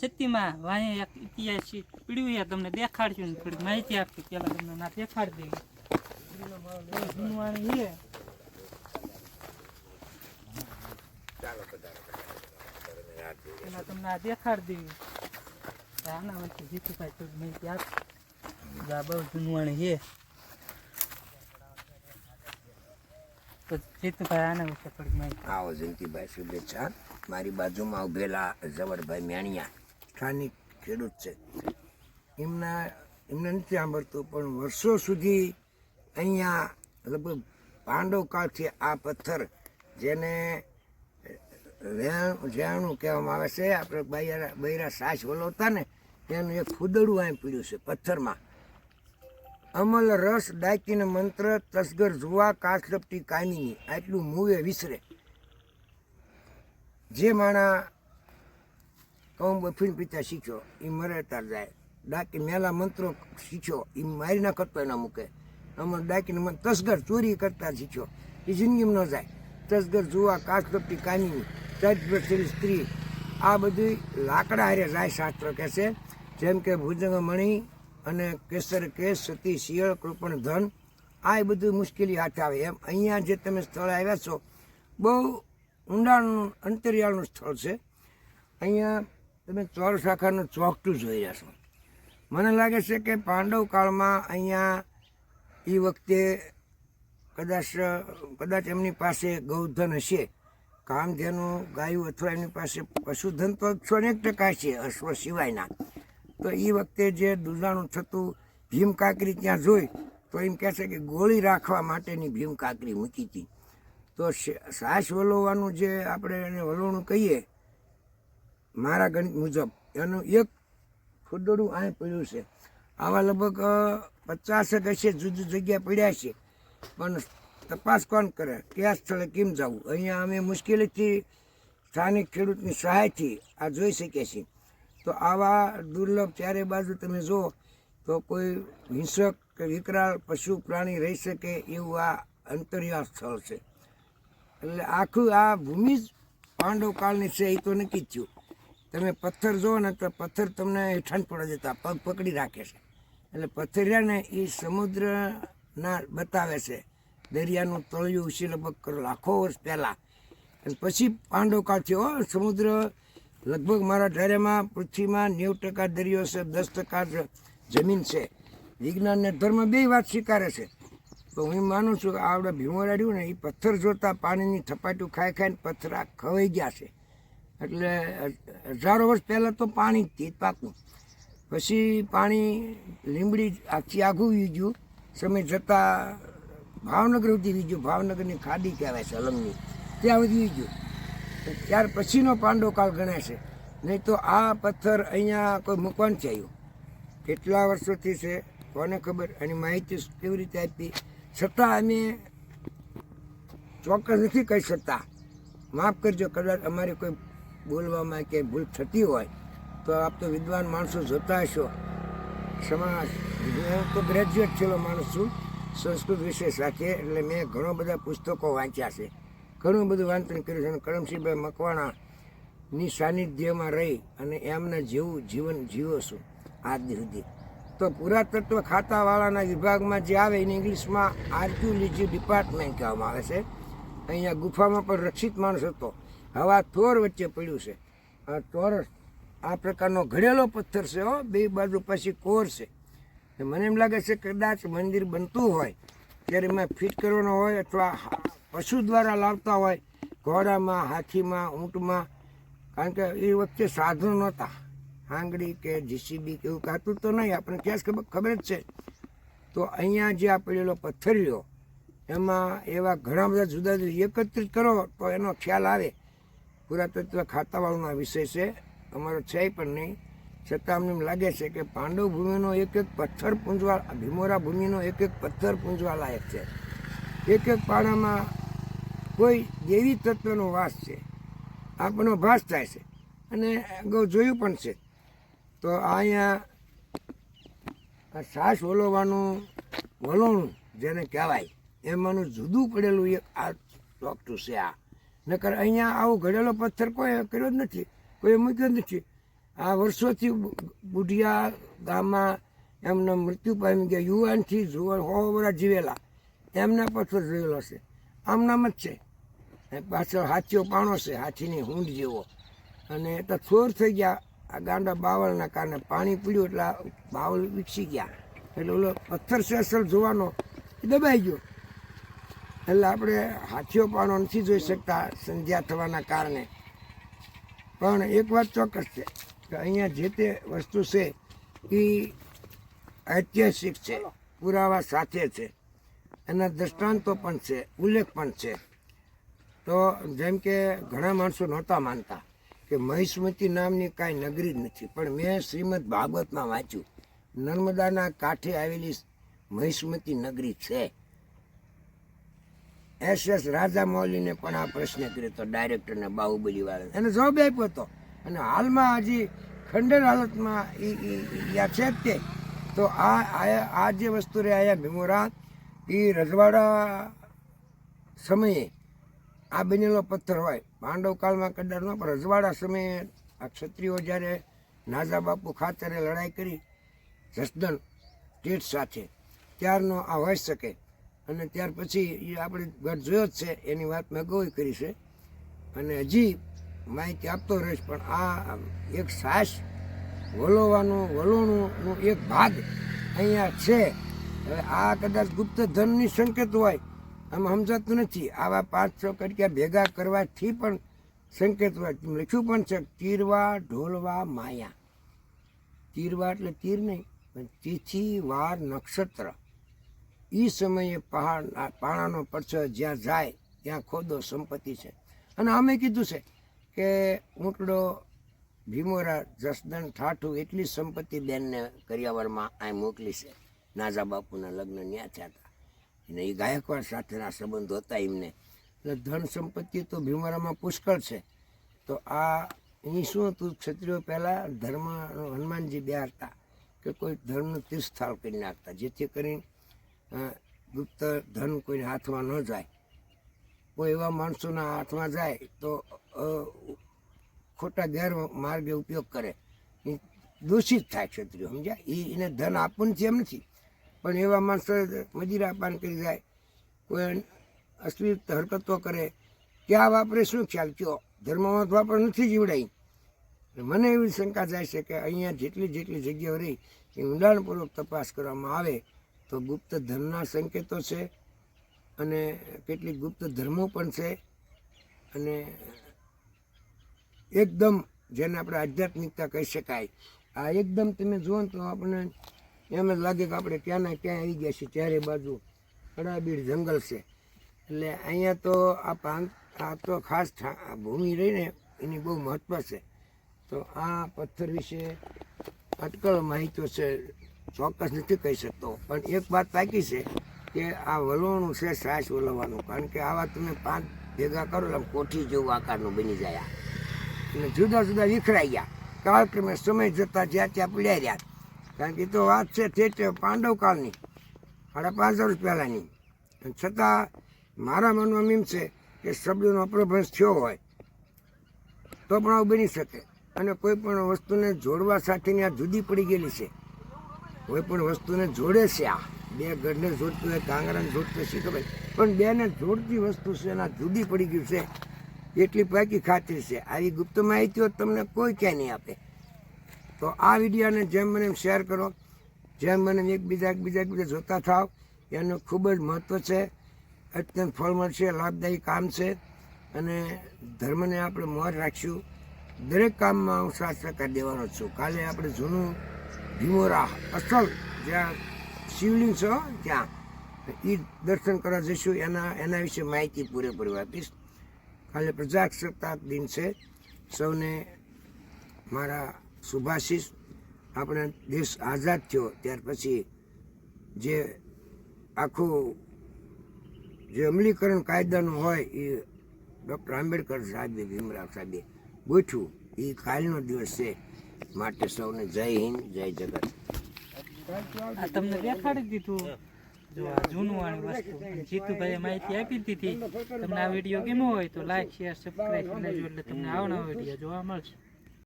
સતીમાં વાંહે એક ઇતિહાસ પીડ્યું છે તમને દેખાડશું ને થોડીક માહિતી આપતી પેલા તમને ના દેખાડી દઈએ. જૂનવાણી છે. પેલા તમને આ દેખાડી દઈએ. આના વચ્ચે જીતુભાઈ થોડી માહિતી આપી આ બહુ જૂનવાણી છે. તો જીતુભાઈ આના વિશે માહિતી આવો જયંતિભાઈ શુભેચ્છા. મારી બાજુમાં ઉભેલા ઝવરભાઈ મેણિયા. સ્થાનિક ખેડૂત છે. એમના, એમને નથી સાંભળતું, પણ વર્ષો સુધી અહીંયા લગભગ પાંડવ કાળથી આ પથ્થર જેને વેણ કહેવામાં આવે છે, આપણે બૈરા બૈરા સાસ વલોતા ને તેનું એક ખુદડું અહીં પીડ્યું છે પથ્થરમાં. અમલ રસ ડાકીને મંત્ર તસગર જુવા કાચલપટી કાનીની, આટલું મૂવે વિસરે. જે માણા કઉં બફીને પીતા શીખ્યો. એ મરે તાર જાય. ડાકી મેલા મંત્રો શીખ્યો. એ મારી ના કરતો એના મૂકે. અમારે ડાકીને મને તસગર ચોરી કરતા શીખ્યો. એ જિંદગીમાં ન જાય. તસગર જુવા કાચલપટી કાની ચજ સ્ત્રી આ બધી લાકડા હારે જાય શાસ્ત્ર કહે છે. જેમ કે ભુજંગ મણી અને કેસર કેસ સતી શિયળ, કૃપણ ધન. આ બધું મુશ્કેલી હાથ આવે. એમ અહીંયા જે તમે સ્થળ આવ્યા છો, બહુ ઊંડાણનું, અંતરિયાળનું સ્થળ છે. અહીંયા તમે ચોર શાખાનું ચોકટું જોઈ રહ્યા છો. મને લાગે છે કે પાંડવ કાળમાં અહીંયા એ વખતે કદાચ કદાચ એમની પાસે ગૌધન હશે. કામધેનું ગાયું અથવા એમની પાસે પશુધન તો અનેક ટકા છે, અશ્વ સિવાયના. તો એ વખતે જે દુધાણું થતું ભીમ કાકરી ત્યાં જોઈ, તો એમ કહે છે કે ગોળી રાખવા માટેની ભીમ કાકરી મૂકી હતી. તો શ્વાસ વલોવાનું જે આપણે એને વલોણું કહીએ મારા ગણિત મુજબ એનું એક ખુદડું અહીં પડ્યું છે. આવા લગભગ પચાસેક હશે, જુદી જગ્યા પડ્યા છે. પણ તપાસ કોણ કરે? કયા સ્થળે કેમ જવું? અહીંયા અમે મુશ્કેલીથી સ્થાનિક ખેડૂતની સહાયથી આ જોઈ શકીએ છીએ. તો આવા દુર્લભ ચારે બાજુ તમે જુઓ તો કોઈ હિંસક કે વિકરાળ પશુ પ્રાણી રહી શકે એવું આ અંતરિયાળ સ્થળ છે. એટલે આખું આ ભૂમિ જ પાંડવ છે, એ તો નક્કી જ થયું. તમે પથ્થર જુઓ ને તો પથ્થર તમને હેઠાણ પડે જતા પગ પકડી રાખે છે. એટલે પથ્થરિયાને એ સમુદ્રના બતાવે છે, દરિયાનું તળિયું ઉછી લગભગ લાખો વર્ષ પહેલાં. અને પછી પાંડો કાળ થયો. સમુદ્ર લગભગ મારા ઢારેમાં પૃથ્વીમાં નેવું ટકા દરિયો છે, દસ ટકા જમીન છે. વિજ્ઞાન ને ધર્મ બે વાત સ્વીકારે છે. તો હું માનું છું કે આપણે ભીમોરા રહ્યું ને એ પથ્થર જોતા પાણીની થપાટું ખાઈ ખાઈને પથ્થર આ ખવાઈ ગયા છે. એટલે હજારો વર્ષ પહેલાં તો પાણી જ તે. પાકું પછી પાણી લીંબડી આખી આઘું વી ગયું. સમય જતાં ભાવનગર સુધી વી ભાવનગરની ખાડી કહેવાય છે અલંગની ત્યાં સુધી વી ત્યાર પછીનો પાંડો કાળ ગણાય છે. નહીં તો આ પથ્થર અહીંયા કોઈ મૂકવાનું આવ્યું કેટલા વર્ષોથી છે, કોને ખબર? એની માહિતી કેવી રીતે આપી? છતાં અમે ચોક્કસ નથી કહી શકતા. માફ કરજો, કદાચ અમારી કોઈ બોલવામાં કે ભૂલ થતી હોય, તો આપ તો વિદ્વાન માણસો જોતા હશો. સમાજ હું તો ગ્રેજ્યુએટ થયેલો માણસ છું, સંસ્કૃત વિષય સાથે એટલે મેં ઘણો બધા પુસ્તકો વાંચ્યા છે. ઘણું બધું વાંચન કર્યું છે અને કરમસિંહભાઈ મકવાણાની સાનિધ્યમાં રહી અને એમના જેવું જીવન જીવો છું આજ સુધી. તો પુરાતત્વ ખાતાવાળાના વિભાગમાં જે આવે, એને ઇંગ્લિશમાં આર્ક્યુલોજી ડિપાર્ટમેન્ટ કહેવામાં આવે છે. અહીંયા ગુફામાં પણ રક્ષિત માણસ હતો. હવા થોર વચ્ચે પડ્યું છે. આ ચોરસ આ પ્રકારનો ઘડેલો પથ્થર છે હો, બે બાજુ પછી કોર છે. મને એમ લાગે છે કદાચ મંદિર બનતું હોય ત્યારે એમાં ફિટ કરવાનો હોય અથવા પશુ દ્વારા લાવતા હોય, ઘોડામાં, હાથીમાં, ઊંટમાં, કારણ કે એ વખતે સાધનો નહોતા. આંગળી કે જીસીબી કે એવું કાતું તો નહીં આપણે ક્યાં ખબર જ છે. તો અહીંયા જે આ પડેલો પથ્થરિયો એમાં એવા ઘણા બધા જુદા જુદા એકત્રિત કરો તો એનો ખ્યાલ આવે. પુરાતત્વ ખાતાવાળોના વિષય છે અમારો છે પણ નહીં. છતાં અમને એમ લાગે છે કે પાંડવ ભૂમિનો એક એક પથ્થર પૂંજવા ભીમોરા ભૂમિનો એક એક પથ્થર પૂંજવા લાયક છે. એક એક પાડામાં કોઈ દેવી તત્વનો વાસ છે. આપણો ભાસ થાય છે. અને અગાઉ જોયું પણ છે. તો અહીંયા સાસ વલોવાનું વલોણું જેને કહેવાય, એમાંનું જુદું પડેલું એક આ ચોકટું છે આ. નકર અહીંયા આવો ઘડેલો પથ્થર કોઈ કર્યો જ નથી, કોઈ મૂક્યો જ નથી. આ વર્ષોથી બુઢિયા ગામમાં એમના મૃત્યુ પામી ગયા, યુવાનથી જુવાન હો જીવેલા. એમના પથ્થર જોયેલો છે. આમનામ જ છે. પાછળ હાથીઓ પાણો છે, હાથીની હૂંડ જેવો. અને તો થોર થઈ ગયા, આ ગાંડા બાવળના કારણે પાણી પીડ્યું એટલે બાવલ વિકસી ગયા. એટલે ઓલો પથ્થર છે અસલ જોવાનો દબાઈ ગયો. એટલે આપણે હાથીઓ પાણો નથી જોઈ શકતા સંધ્યા થવાના કારણે. પણ એક વાત ચોક્કસ છે કે અહીંયા જે તે વસ્તુ છે એ ઐતિહાસિક છે, પુરાવા સાથે છે. એના દ્રષ્ટાંતો પણ છે, ઉલ્લેખ પણ છે. તો જેમ કે ઘણા માણસો નહોતા માનતા કે મહિષ્મતી નામની કાંઈ નગરી જ નથી. પણ મેં શ્રીમદ ભાગવતમાં વાંચ્યું, નર્મદાના કાંઠે આવેલી મહિષ્મતી નગરી છે. એસ એસ રાજા મૌલીને પણ આ પ્રશ્ન કર્યો હતો ડાયરેક્ટરને બાહુબલી વાળાને. એને જવાબ આપ્યો હતો અને હાલમાં હજી ખંડેર હાલતમાં એ છે જ તે. તો આ, આ- જે વસ્તુ રહે આયા ભીમોરા એ રજવાડા સમયે આ બનેલો પથ્થર હોય. પાંડવ કાળમાં કદાચ ન પણ રજવાડા સમયે આ ક્ષત્રિયો જ્યારે નાઝા બાપુ ખાતરે લડાઈ કરી જસદન સ્ટેટ સાથે ત્યારનો આ હોઈ શકે. અને ત્યાર પછી એ આપણે ઘર જોયો જ છે, એની વાત મેં ગોઈ કરી છે. અને હજી માહિતી આપતો રહીશ, પણ આ એક સાસ વલોવાનું, વલોણોનો એક ભાગ અહીંયા છે. હવે આ કદાચ ગુપ્ત ધનની સંકેત હોય, આમ સમજાતું નથી. આવા પાંચ છ કટક્યા ભેગા કરવાથી પણ સંકેત હોય. લખ્યું પણ છે, તીરવા ઢોલવા માયા. તીરવા એટલે તીર નહીં, પણ તિથિ વાર નક્ષત્ર. એ સમયે પહાડ પાણાનો પડછો જ્યાં જાય, ત્યાં ખોદો સંપત્તિ છે. અને અમે કીધું છે કે ઊંટડો, ભીમોરા, જસદણ, ઠાઠું એટલી સંપત્તિ બેનને કરિયાવરમાં આ મોકલી છે. નાઝા બાપુના લગ્ન ન્યા થયા હતા અને એ ગાયકવાડ સાથેના સંબંધો હતા એમને. એટલે ધન સંપત્તિ તો ભીમોરામાં પુષ્કળ છે. તો આ અહીં શું હતું ક્ષત્રિયો પહેલાં ધર્મ, હનુમાનજી બે હતા કે કોઈ ધર્મનું તીર્થસ્થળ કરી નાખતા, જેથી કરીને ગુપ્ત ધન કોઈને હાથમાં ન જાય. કોઈ એવા માણસોના હાથમાં જાય તો ખોટા ગેરમાર્ગે ઉપયોગ કરે. એ દૂષિત થાય ક્ષત્રિય, સમજ્યા? એ એને ધન આપવું છે એમ નથી. પણ એવા માણસો મજીરા પાન કરી જાય, કોઈ અશ્લીલ હરકતો કરે, ક્યાં વાપરે, શું ખ્યાલ? કયો? ધર્મમાં વાપર નથી જીવડાઈ. મને એવી શંકા જાય છે કે અહીંયા જેટલી જેટલી જગ્યાઓ રહી, એ ઊંડાણપૂર્વક તપાસ કરવામાં આવે. તો ગુપ્ત ધર્મના સંકેતો છે અને કેટલીક ગુપ્ત ધર્મો પણ છે અને એકદમ જેને આપણે આધ્યાત્મિકતા કહી શકાય. આ એકદમ તમે જુઓ તો આપણને એમ જ લાગે કે આપણે ક્યાંના ક્યાં આવી ગયા છીએ, ચારે બાજુ અડાબીડ જંગલ છે. એટલે અહીંયા તો આ પાંચ આ તો ખાસ ભૂમિ રહીને એની બહુ મહત્વ છે. તો આ પથ્થર વિશે અટકળ માહિતી છે ચોક્કસ નથી કહી શકતો. પણ એક વાત પાકી છે કે આ વલોણું છે સાસ વલવવાનું કારણ કે આવા તમે પાંચ ભેગા કરો એટલે કોઠી જેવું આકારનું બની જાય. અને જુદા જુદા વિખરાઈ ગયા. કાળક્રમે સમય જતા જ્યાં ત્યાં પીડ્યા રહ્યા. કારણ કે તો વાત છે તે પાંડવ કાળની. સાડા પાંચ વર્ષ પહેલાંની. છતાં મારા મનમાં એમ છે કે શબ્દનો અપ્રભ્રંશ થયો હોય તો પણ આવું બની શકે. અને કોઈ પણ વસ્તુને જોડવા સાથેની આ જુદી પડી ગયેલી છે. કોઈ પણ વસ્તુને જોડે છે આ. બે ગઢને જોડતું હોય, કાંગરાને જોડતું શી ખબર? પણ બેને જોડતી વસ્તુ છે એના જુદી પડી ગયું છે. એટલી પાકી ખાતરી છે. આવી ગુપ્ત માહિતીઓ તમને કોઈ ક્યાંય નહીં આપે. તો આ વિડીયોને જેમ મને શેર કરો. જેમ મને એકબીજા એકબીજા એકબીજા જોતા થાવ. એનું ખૂબ જ મહત્ત્વ છે. અત્યંત ફળ મળશે લાભદાયી કામ છે. અને ધર્મને આપણે મોર રાખશું. દરેક કામમાં હું શાસ્ત્ર સહકાર દેવાનો છું. કાલે આપણે જૂનું ભીમોરા અસલ જ્યાં શિવલિંગ છે, ત્યાં. એ દર્શન કરવા જઈશું, એના એના વિશે માહિતી પૂરેપૂરી આપીશ. કાલે પ્રજાસત્તાક દિન છે. સૌને મારા શુભાશીષ. આપણે દેશ આઝાદ થયો, ત્યાર પછી જે આખું જે અમલીકરણ કાયદાનું હોય એ ડૉક્ટર આંબેડકર સાહેબે, ભીમરાવ સાહેબે ગોઠવું એ કાલનો દિવસ છે. માટે સૌને જય હિન્દ, જય જગત. આ તમને દેખાડી દીધું. જો આ જૂનું વાળી વસ્તુ. જીતુભાઈએ માહિતી આપી દીધી. તમને આ વીડિયો ગમ્યો હોય તો લાઈક શેર સબસ્ક્રાઈબ કરી લેજો એટલે તમને આવનારો વીડિયો જોવા મળશે.